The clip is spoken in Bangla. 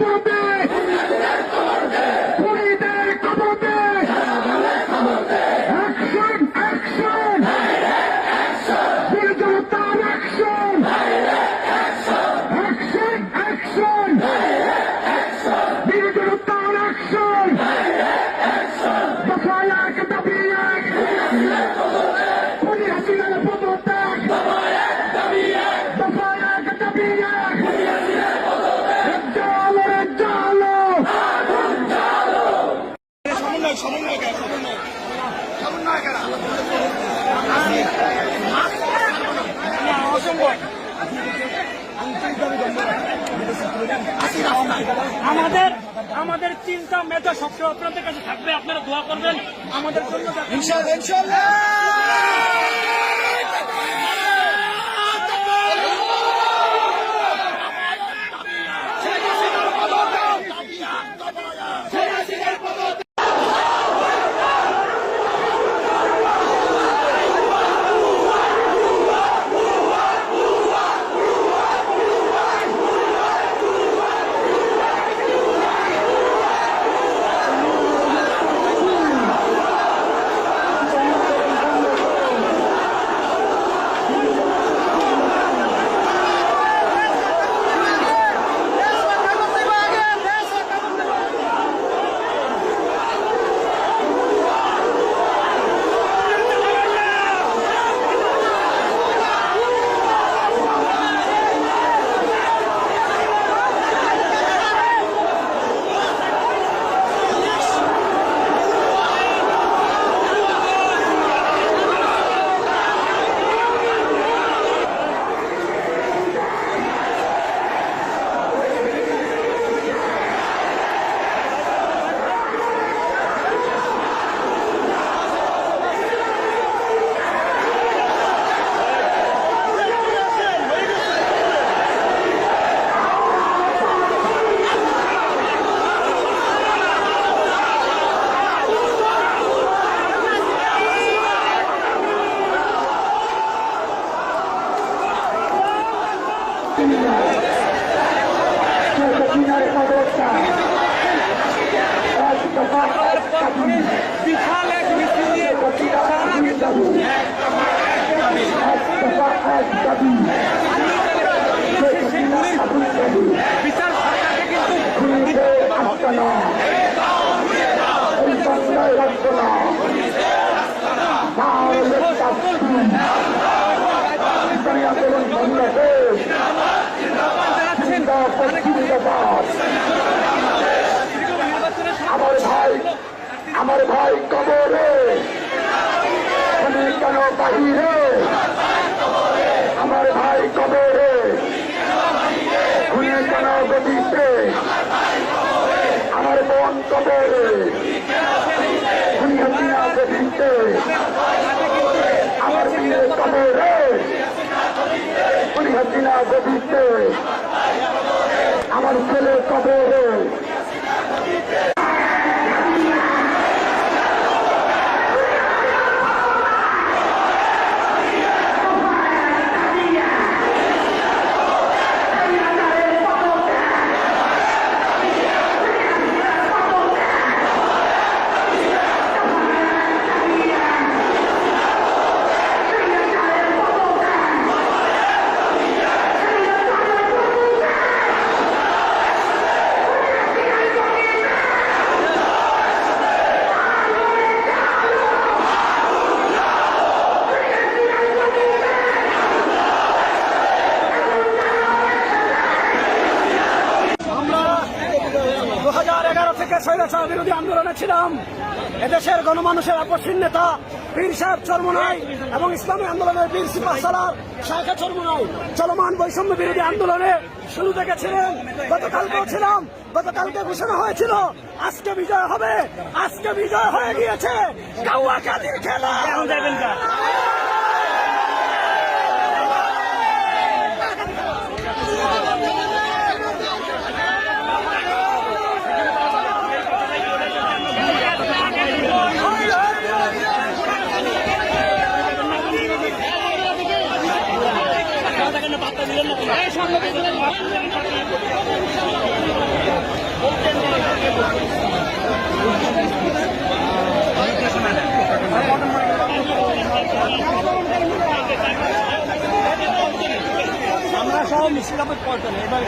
Come on, baby. আমাদের আমাদের চিন্তা মেধা সবসময় আপনাদের কাছে থাকবে আপনারা দোয়া করবেন। আমাদের জন্য বিশাল এক মিছিল নিয়ে সারা বিচার সরকারকে কিন্তু আমার ভাই আমার ভাই কবরে। কেন বাহিরে? আমার ভাই কবরে। খুনে কেন গতিতে আমার বোন কবরে। খুনি হাসিনা গতিতে আমার বিয়ে কবরে। খুনি হাসিনা গতিতে আমার ছেলে কবরে। স্বৈরাচার বিরোধী আন্দোলনে ছিলাম। এদেশের গণমানুষের আপসীন নেতা, পীর সাহেব চরমনাই এবং ইসলামী আন্দোলনের বীর সিপাহ সালার শাখা চরমনাই চলমান বৈষম্য বিরোধী আন্দোলনে শুরু থেকে ছিলেন। গতকালকেও ছিলাম। গতকালকে ঘোষণা হয়েছিল, আজকে বিজয় হবে, আজকে বিজয় হয়ে গিয়েছে। কাদির খেলা? আমরা সব মিছিল পল্টনে এবার